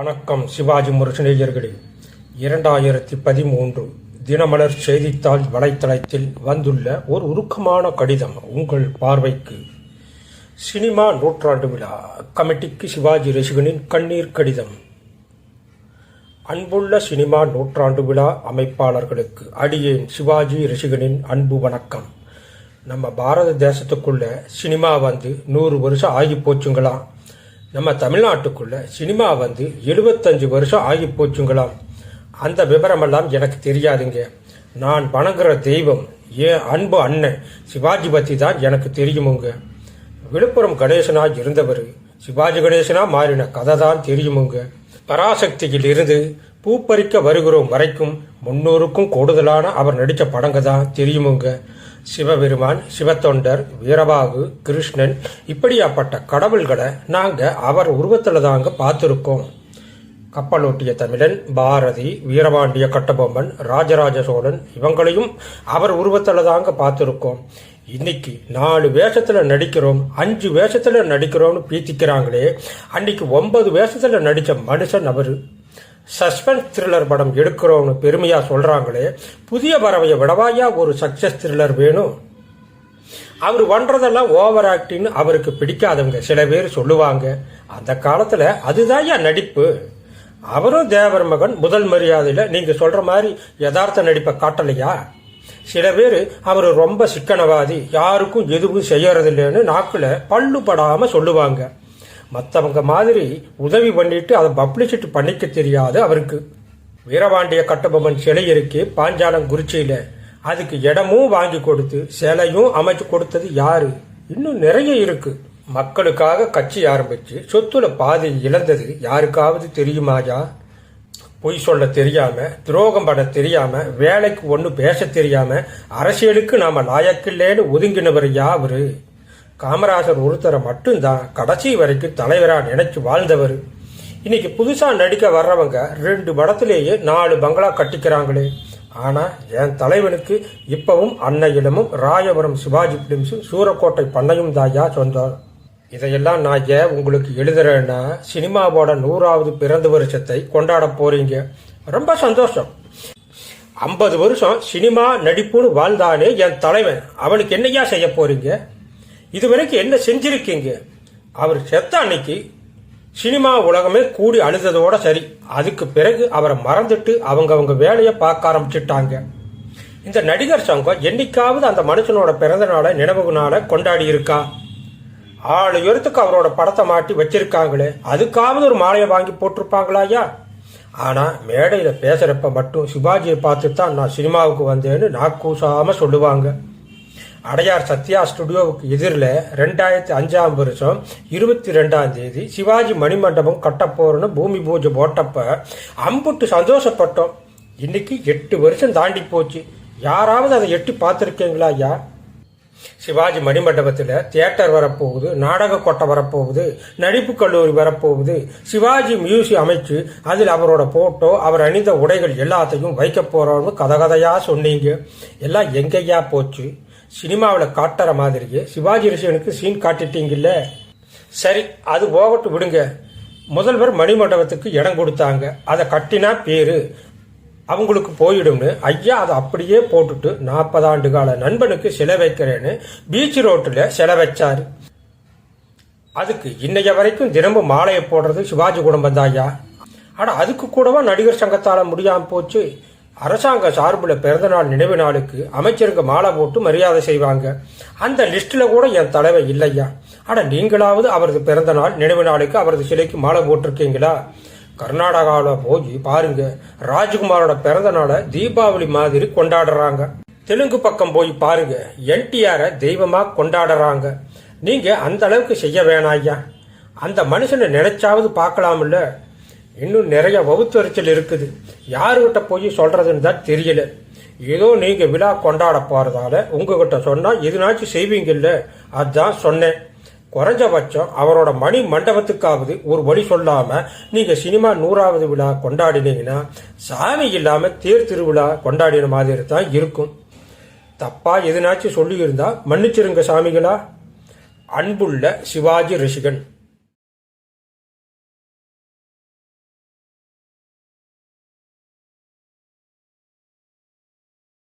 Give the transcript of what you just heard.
வணக்கம் சிவாஜி முரசனேயர்களே இரண்டாயிரத்தி பதிமூன்று தினமலர் செய்தித்தாள் வலைத்தளத்தில் வந்துள்ள ஒரு உருக்கமான கடிதம் உங்கள் பார்வைக்கு. சினிமா நூற்றாண்டு விழா கமிட்டிக்கு சிவாஜி ரசிகனின் கண்ணீர் கடிதம். அன்புள்ள சினிமா நூற்றாண்டு விழா அமைப்பாளர்களுக்கு அடியேன் சிவாஜி ரசிகனின் அன்பு வணக்கம். நம்ம பாரத தேசத்துக்குள்ள சினிமா வந்து நூறு வருஷம் ஆகி போச்சுங்களாம் நம்ம தமிழ்நாட்டுக்குள்ள சினிமா வந்து எழுபத்தஞ்சு வருஷம் ஆகி போச்சுங்களாம் அந்த விவரமெல்லாம் எனக்கு தெரியாதுங்க. நான் வணங்குற தெய்வம் என் அன்பு அண்ணன் சிவாஜி பத்தி தான் எனக்கு தெரியுமுங்க. விழுப்புரம் கணேசனா இருந்தவர் சிவாஜி கணேசனா மாறின கதை தான் தெரியுமுங்க. பராசக்தியில் இருந்து பூப்பறிக்க வருகிறோம் வரைக்கும் முன்னூறுக்கும் கூடுதலான அவர் நடித்த படங்க தான் தெரியுமுங்க. சிவபெருமான் சிவத்தொண்டர் வீரபாகு கிருஷ்ணன் இப்படியாப்பட்ட கடவுள்களை நாங்கள் அவர் உருவத்தில் தாங்க பார்த்துருக்கோம். கப்பலோட்டிய தமிழன் பாரதி வீரபாண்டிய கட்டபொம்மன் ராஜராஜ சோழன் இவங்களையும் அவர் உருவத்தில் தாங்க பார்த்துருக்கோம். இன்னைக்கு நாலு வேஷத்தில் நடிக்கிறோம் அஞ்சு வேஷத்தில் நடிக்கிறோம்னு பீத்திக்கிறாங்களே அன்னைக்கு ஒன்பது வேஷத்தில் நடித்த மனுஷன் அவரு. சஸ்பென்ஸ் த்ரில்லர் படம் எடுக்கிறோம்னு பெருமையாக சொல்கிறாங்களே புதிய பறவையை விடவாயா ஒரு சக்சஸ் த்ரில்லர் வேணும்? அவர் பண்ணுறதெல்லாம் ஓவர் ஆக்டிங் அவருக்கு பிடிக்காதவங்க சில பேர் சொல்லுவாங்க. அந்த காலத்தில் அதுதான் நடிப்பு. அவரும் தேவர் மகன் முதல் மரியாதையில் நீங்கள் சொல்கிற மாதிரி யதார்த்த நடிப்பை காட்டலையா? சில பேர் அவர் ரொம்ப சிக்கனவாதி யாருக்கும் எதுவும் செய்யறதில்லைன்னு நாக்கில் பல்லு சொல்லுவாங்க. மற்றவங்க மாதிரி உதவி பண்ணிட்டு அதை பப்ளிசிட்டி பண்ணிக்க தெரியாது அவருக்கு. வீரபாண்டிய கட்டபொம்மன் சிலை இருக்கு பாஞ்சாலம் குறிச்சியில. அதுக்கு இடமும் வாங்கி கொடுத்து சிலையும் அமைச்சு கொடுத்தது யாரு? இன்னும் நிறைய இருக்கு. மக்களுக்காக கட்சி ஆரம்பிச்சு சொத்துல பாதி இழந்தது யாருக்காவது தெரியுமாயா பொய் சொல்ல தெரியாம துரோகம் பட தெரியாம வேலைக்கு ஒன்று பேச தெரியாம அரசியலுக்கு நாம லாயக்கில்லேன்னு ஒதுங்கினவர் யாவரு காமராஜர் ஒருத்தரை மட்டும்தான் கடைசி வரைக்கும் தலைவராக நினைச்சு வாழ்ந்தவர். இன்னைக்கு புதுசாக நடிக்க வர்றவங்க ரெண்டு படத்திலேயே நாலு பங்களா கட்டிக்கிறாங்களே. ஆனால் என் தலைவனுக்கு இப்பவும் அன்னையிடமும் ராயபுரம் சிவாஜி பிலிம்ஸும் சூரக்கோட்டை பண்ணையும் தாயா சொந்தம். இதையெல்லாம் நான் ஏன் உங்களுக்கு எழுதுறேன்னா சினிமாவோட நூறாவது பிறந்த வருஷத்தை கொண்டாட போறீங்க. ரொம்ப சந்தோஷம். ஐம்பது வருஷம் சினிமா நடிப்புன்னு வாழ்ந்தானே என் தலைவன். அவனுக்கு என்னையா செய்ய போறீங்க? இது வரைக்கும் என்ன செஞ்சிருக்கீங்க? அவர் செத்த அன்னைக்கு சினிமா உலகமே கூடி அழுததோட சரி. அதுக்கு பிறகு அவரை மறந்துட்டு அவங்க அவங்க வேலையை பார்க்க ஆரம்பிச்சிட்டாங்க. இந்த நடிகர் சங்கம் என்னைக்காவது அந்த மனுஷனோட பிறந்த நாளை நினைவு நாளை கொண்டாடி இருக்கா? ஆளு எழுத்துக்கு அவரோட படத்தை மாட்டி வச்சிருக்காங்களே அதுக்காவது ஒரு மாலையை வாங்கி போட்டிருப்பாங்களா ஐயா? ஆனால் மேடையில் பேசுகிறப்ப மட்டும் சிவாஜியை பார்த்து தான் நான் சினிமாவுக்கு வந்தேன்னு நாக்கூசாமல் சொல்லுவாங்க. அடையார் சத்யா ஸ்டுடியோவுக்கு எதிரில் ரெண்டாயிரத்தி அஞ்சாம் வருஷம் இருபத்தி ரெண்டாம் தேதி சிவாஜி மணிமண்டபம் கட்டப்போறன்னு பூமி பூஜை போட்டப்ப அம்புட்டு சந்தோஷப்பட்டோம். இன்னைக்கு எட்டு வருஷம் தாண்டி போச்சு. யாராவது அதை எட்டி பார்த்துருக்கீங்களா ஐயா? சிவாஜி மணிமண்டபத்தில் தியேட்டர் வரப்போகுது நாடக கொட்டை வரப்போகுது நடிப்பு கல்லூரி வரப்போகுது. சிவாஜி மியூசியம் அமைச்சு அதில் அவரோட போட்டோ அவர் அணிந்த உடைகள் எல்லாத்தையும் வைக்க போறோம்னு கதகதையாக சொன்னீங்க. எல்லாம் எங்கேயா போச்சு? சினிமாவில் காட்டுற மாதிரியே சிவாஜி ரிஷனுக்கு சீன் காட்டிட்டீங்கல்ல? சரி அது போகட்டு விடுங்க. முதல்வர் மணிமண்டபத்துக்கு இடம் கொடுத்தாங்க. அதை கட்டினா பேரு. அவங்களுக்கு போயிடும்னு. ஐயா அதை அப்படியே போட்டுட்டு நாற்பது ஆண்டு கால நண்பனுக்கு சிலை வைக்கிறேன்னு பீச் ரோட்டில் சிலை வச்சாரு. அதுக்கு இன்னைய வரைக்கும் தினமும் மாலையை போடுறது சிவாஜி குடும்பம் தான் ஐயா. ஆனால் அதுக்கு கூடவா நடிகர் சங்கத்தால் முடியாமல் போச்சு? அரசாங்க சார்பில் பிறந்தநாள் நினைவு நாளுக்கு அமைச்சருக்கு மாலை போட்டு மரியாதை செய்வாங்க. அந்த லிஸ்ட்ல கூட என் தலைவர் இல்லையா? ஆனா நீங்களாவது அவரது பிறந்த நாள் நினைவு நாளுக்கு அவரது சிலைக்கு மாலை போட்டிருக்கீங்களா? கர்நாடகாவில் போய் பாருங்க. ராஜ்குமாரோட பிறந்த நாளை தீபாவளி மாதிரி கொண்டாடுறாங்க. தெலுங்கு பக்கம் போய் பாருங்க. என்டிஆரை தெய்வமா கொண்டாடுறாங்க. நீங்க அந்த அளவுக்கு செய்ய வேணாம் ஐயா அந்த மனுஷனை நினைச்சாவது பார்க்கலாம்ல. இன்னும் நிறைய வகுத்தறிச்சல் இருக்குது. யாருகிட்ட போய் சொல்றதுன்னு தான் தெரியல. ஏதோ நீங்க விழா கொண்டாட போறதால உங்ககிட்ட சொன்னா எதுனாச்சும் செய்வீங்கல்ல? அதான் சொன்னேன். குறைஞ்சபட்சம் அவரோட மணி மண்டபத்துக்காவது ஒரு வழி சொல்லாம நீங்க சினிமா நூறாவது விழா கொண்டாடினீங்கன்னா சாமி இல்லாம தேர் திருவிழா கொண்டாடின மாதிரி தான் இருக்கும். தப்பா எதுனாச்சும் சொல்லியிருந்தா மன்னிச்சிருங்க சாமிகளா? அன்புள்ள சிவாஜி ரிஷிகன்.